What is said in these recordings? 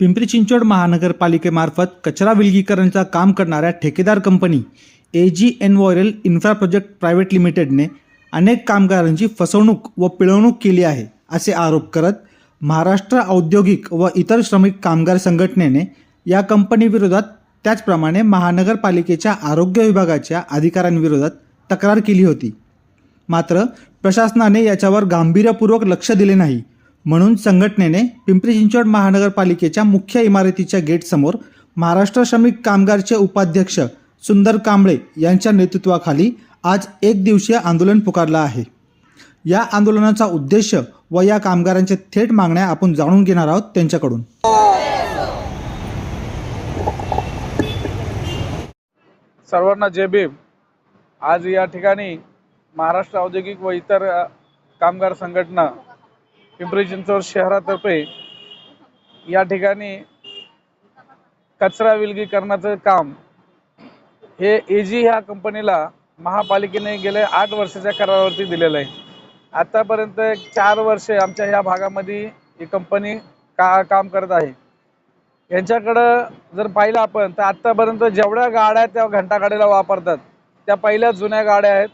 पिंपरी चिंचवड महानगरपालिकेमार्फत कचरा विलगीकरणचा काम करणाऱ्या ठेकेदार company A G enviro infra project private लिमिटेडने अनेक कामगारांची फसवणूक व पिळवणूक केली आहे असे आरोप करत महाराष्ट्र औद्योगिक व इतर श्रमिक कामगार संघटनेने या कंपनीविरोधात त्याचप्रमाणे महानगरपालिकेच्या आरोग्य विभागाच्या अधिकाऱ्यांविरोधात तक्रार केली होती. मात्र प्रशासनाने याच्यावर गांभीर्यपूर्वक लक्ष दिले नाही. म्हणून संघटनेने पिंपरी चिंचवड महानगरपालिकेच्या मुख्य इमारतीच्या गेटसमोर महाराष्ट्र श्रमिक कामगारचे उपाध्यक्ष सुंदर कांबळे यांच्या नेतृत्वाखाली आज एक दिवसीय आंदोलन पुकारलं आहे. या आंदोलनाचा उद्देश व या कामगारांच्या थेट मागण्या आपण जाणून घेणार आहोत त्यांच्याकडून. सर्वांना जय भीम. आज या ठिकाणी महाराष्ट्र औद्योगिक व इतर कामगार संघटना पिंपरी चिंचवड शहरातर्फे या ठिकाणी कचरा विलगीकरणाचं काम हे ए जी ह्या कंपनीला महापालिकेने गेल्या आठ वर्षाच्या करारावरती दिलेलं आहे. आतापर्यंत चार वर्षे आमच्या ह्या भागामध्ये ही कंपनी का काम करत आहे. यांच्याकडं जर पाहिलं आपण तर आत्तापर्यंत जेवढ्या गाड्या त्या घंटागाडीला वापरतात त्या पहिल्या जुन्या गाड्या आहेत.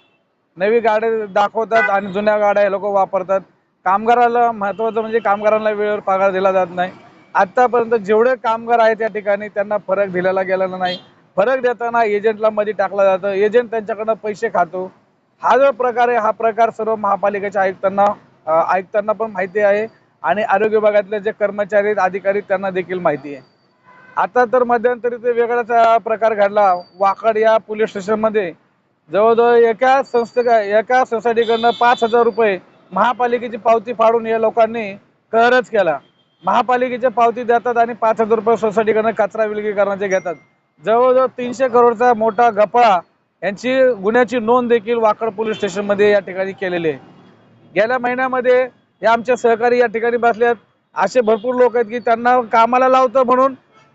नवी गाड्या दाखवतात आणि जुन्या गाड्या हे लोक वापरतात. कामगाराला महत्त्वाचं म्हणजे कामगारांना वेळेवर पगार दिला जात नाही. आत्तापर्यंत जेवढे कामगार आहेत त्या ठिकाणी त्यांना फरक दिलेला गेलेला नाही. फरक देताना एजंटला मध्ये टाकला जातं. एजंट त्यांच्याकडनं पैसे खातो. हा जो प्रकार आहे हा प्रकार सर्व महापालिकेच्या आयुक्तांना आयुक्तांना पण माहिती आहे आणि आरोग्य विभागातले जे कर्मचारी अधिकारी त्यांना देखील माहिती आहे. आता तर मध्यंतरी ते वेगळाच प्रकार घडला. वाकड या पोलीस स्टेशनमध्ये जवळजवळ एका संस्थे एका सोसायटीकडनं पाच हजार रुपये महापालिकेची पावती फाडून या लोकांनी करच केला. महापालिकेच्या पावती देतात आणि पाच हजार रुपये सोसायटीकडनं कचरा विलगीकरणाचे घेतात. जवळजवळ तीनशे करोडचा मोठा गपळा यांची गुन्ह्याची नोंद देखील वाकड पोलीस स्टेशनमध्ये या ठिकाणी केलेली आहे. गेल्या महिन्यामध्ये या आमच्या सहकारी या ठिकाणी बसलेत असे भरपूर लोक आहेत की त्यांना कामाला लावतं म्हणून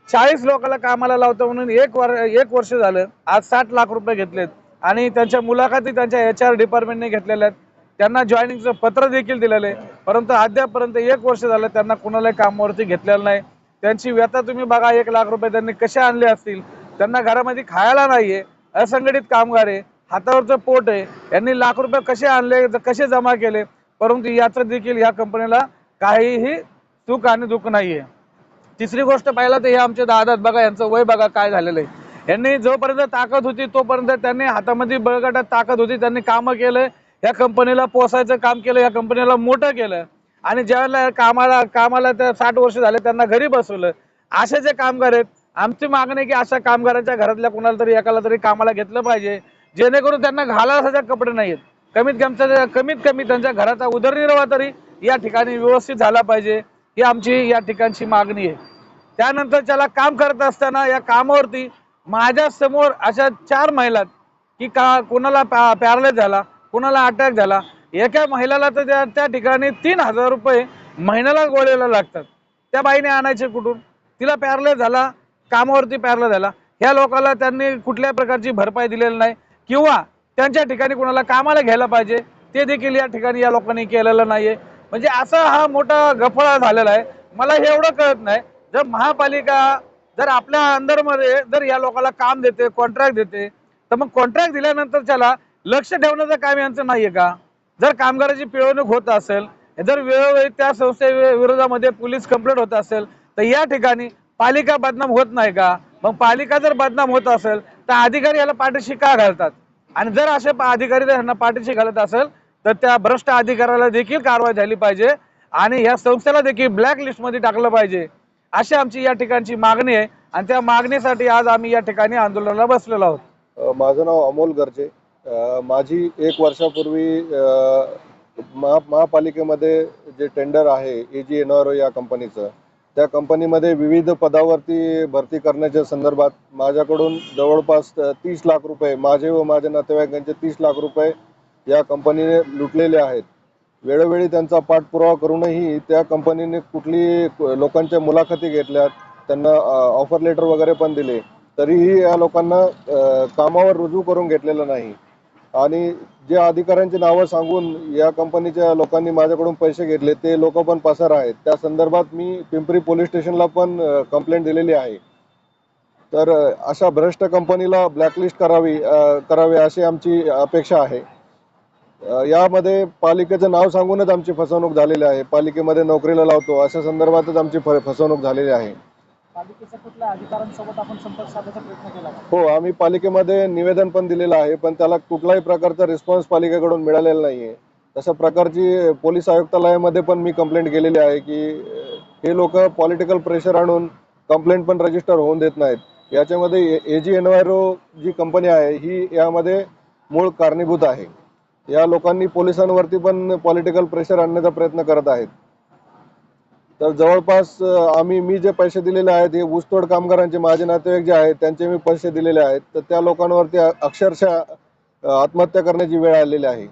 चाळीस लोकांना कामाला लावतं म्हणून एक वर एक वर्ष झालं. आज साठ लाख रुपये घेतलेत. आणि त्यांच्या मुलाखती त्यांच्या एच आर डिपार्टमेंटने घेतलेल्या आहेत. त्यांना जॉईनिंगचं पत्र देखील दिलेलं आहे. परंतु अद्यापर्यंत एक वर्ष झालं त्यांना कुणालाही कामावरती घेतलेलं नाही. त्यांची व्यथा तुम्ही बघा एक लाख रुपये त्यांनी कसे आणले असतील? त्यांना घरामध्ये खायला नाहीये असंघटित कामगार आहे हातावरचं पोट आहे. यांनी लाख रुपये कसे आणले कसे जमा केले? परंतु याचं देखील या कंपनीला काहीही सुख आणि दुःख नाहीये. तिसरी गोष्ट पाहिलं तर हे आमचे दादा बघा यांचं वय बघा काय झालेलं आहे. यांनी जोपर्यंत ताकद होती तोपर्यंत त्यांनी हातामध्ये बळगटात ताकद होती त्यांनी कामं केलं. या कंपनीला पोसायचं काम केलं या कंपनीला मोठं केलं. आणि ज्यावेळेला कामाला कामाला त्या साठ वर्ष झाले त्यांना घरी बसवलं. असे जे कामगार आहेत आमची मागणी की अशा कामगारांच्या घरातल्या कुणाला तरी एकाला तरी कामाला घेतलं पाहिजे. जेणेकरून त्यांना घालायसाठी कपडे नाहीत कमीत कमी कमीत कमी त्यांच्या घराचा उदरनिर्वाह तरी या ठिकाणी व्यवस्थित झाला पाहिजे. ही आमची या ठिकाणची मागणी आहे. त्यानंतर त्याला काम करत असताना या कामावरती माझ्यासमोर अशा चार महिला की का कोणाला पॅरलाइज झाला कुणाला अटॅक झाला? एका महिलाला तर त्या त्या ठिकाणी तीन हजार रुपये महिन्याला गोळ्याला लागतात. त्या बाईने आणायचे कुठून? तिला पॅरलाइज झाला कामावरती पॅरलाइज झाला. ह्या लोकांना त्यांनी कुठल्या प्रकारची भरपाई दिलेली नाही. किंवा त्यांच्या ठिकाणी कुणाला कामाला घ्यायला पाहिजे ते देखील या ठिकाणी या लोकांनी केलेलं नाहीये. म्हणजे असा हा मोठा गफळा झालेला आहे. मला हे एवढं कळत नाही. जर महापालिका जर आपल्या अंदरमध्ये जर या लोकांना काम देते कॉन्ट्रॅक्ट देते तर मग कॉन्ट्रॅक्ट दिल्यानंतर त्याला लक्ष ठेवण्याचं काम यांचं नाहीये का? जर कामगाराची पिळवणूक होत असेल जर वेळोवेळी त्या संस्थे विरोधामध्ये पोलीस कंप्लेंट होत असेल तर या ठिकाणी पालिका बदनाम होत नाही का? मग पालिका जर बदनाम होत असेल तर अधिकारी याला पाठीशी का घालतात? आणि जर असे अधिकारी जर यांना पाठीशी घालत असेल तर त्या भ्रष्ट अधिकाऱ्याला देखील कारवाई झाली पाहिजे आणि या संस्थेला देखील ब्लॅक लिस्टमध्ये टाकलं पाहिजे. अशी आमची या ठिकाणची मागणी आहे. आणि त्या मागणीसाठी आज आम्ही या ठिकाणी आंदोलनाला बसलेलो आहोत. माझं नाव अमोल गर्जे. माझी एक वर्षापूर्वी महा महापालिकेमध्ये जे टेंडर आहे ए जी ओ या कंपनीचं त्या कंपनीमध्ये विविध पदावरती भरती करण्याच्या संदर्भात माझ्याकडून जवळपास तीस लाख रुपये माझे व माझ्या नातेवाईकांचे तीस लाख रुपये या कंपनीने लुटलेले आहेत. वेळोवेळी त्यांचा पाठपुरावा करूनही त्या कंपनीने कुठली लोकांच्या मुलाखती घेतल्यात त्यांना ऑफर लेटर वगैरे पण दिले तरीही या लोकांना कामावर रुजू करून घेतलेलं नाही. आणि जे अधिकाऱ्यांची नावं सांगून या कंपनीच्या लोकांनी माझ्याकडून पैसे घेतले ते लोक पण पसार आहेत. त्या संदर्भात मी पिंपरी पोलीस स्टेशनला पण कंप्लेंट दिलेली आहे. तर अशा भ्रष्ट कंपनीला ब्लॅकलिस्ट करावी करावी करावे अशी आमची अपेक्षा आहे. यामध्ये पालिकेचं नाव सांगूनच आमची फसवणूक झालेली आहे. पालिकेमध्ये नोकरीला लावतो अशा संदर्भातच आमची फ फसवणूक झालेली आहे. पालिकेच्या कुठल्या अधिकाऱ्यांसोबत आपण संपर्क प्रयत्न केला हो आम्ही पालिकेमध्ये निवेदन पण दिलेलं आहे पण त्याला कुठलाही प्रकारचा रिस्पॉन्स पालिकेकडून मिळालेला नाहीये. तशा प्रकारची पोलीस आयुक्तालयामध्ये पण मी कंप्लेंट केलेली आहे की हे लोक पॉलिटिकल प्रेशर आणून कंप्लेंट पण रजिस्टर होऊन देत नाहीत. याच्यामध्ये ए जी एनवायरो जी कंपनी आहे ही यामध्ये मूळ कारणीभूत आहे. या लोकांनी पोलिसांवरती पण पॉलिटिकल प्रेशर आणण्याचा प्रयत्न करत आहेत. तर जवळपास आम्ही मी जे पैसे दिलेले आहेत हे ऊसतोड कामगारांचे माझे नातेवाईक जे आहेत त्यांचे मी पैसे दिलेले आहेत. तर त्या लोकांवरती अक्षरशः आत्महत्या करण्याची वेळ आलेली आहे.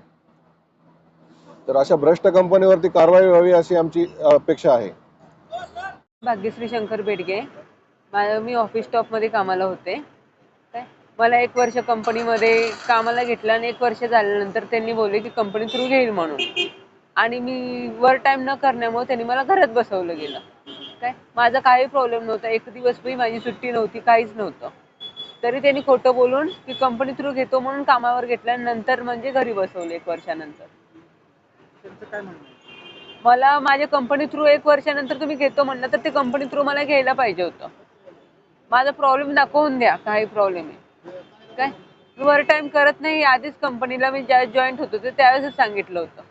तर अशा भ्रष्ट कंपनीवरती कारवाई व्हावी अशी आमची अपेक्षा आहे. भाग्यश्री शंकर बेडगे. मी ऑफिस स्टॉपमध्ये कामाला होते. मला एक वर्ष कंपनीमध्ये कामाला घेतलं आणि एक वर्ष झाल्यानंतर त्यांनी बोलले की कंपनी थ्रू घेईल म्हणून. आणि मी वर टाईम न करण्यामुळे त्यांनी मला घरात बसवलं गेलं. काय? माझा काही प्रॉब्लेम नव्हता. एक दिवसही माझी सुट्टी नव्हती काहीच नव्हतं. तरी त्यांनी खोटं बोलून की कंपनी थ्रू घेतो म्हणून कामावर घेतलं आणि नंतर म्हणजे घरी बसवलं एक वर्षानंतर. त्यांचं काय म्हणणं आहे? मला माझ्या कंपनी थ्रू एक वर्षानंतर तुम्ही घेतो म्हणलं तर ते कंपनी थ्रू मला घ्यायला पाहिजे होतं. माझा प्रॉब्लेम दाखवून द्या काही प्रॉब्लेम आहे काय? मी वर टाईम करत नाही. आधीच कंपनीला मी ज्या जॉईंट होतो ते त्यावेळेसच सांगितलं होतं.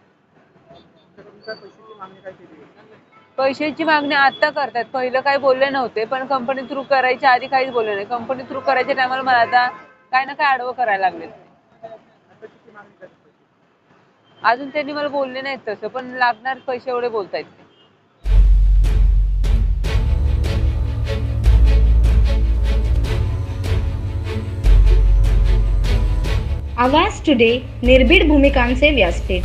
पैशाची मागणी काय केली? आहे? पैशाची मागणी आता करतात. पहिलं काही बोलले नव्हते पण कंपनी थ्रू करायच्या आधी काहीच बोलले नाही. कंपनी थ्रू करायच्या टायमाला मला आता काय ना काय आडवं करायला लागले आता किती मागणी करायची पैशाची? अजून त्यांनी मला बोलले नाहीत तसं पण लागणार पैसे एवढे बोलतायत ते. आवाज टुडे निर्भीड भूमिकांचे व्यासपीठ.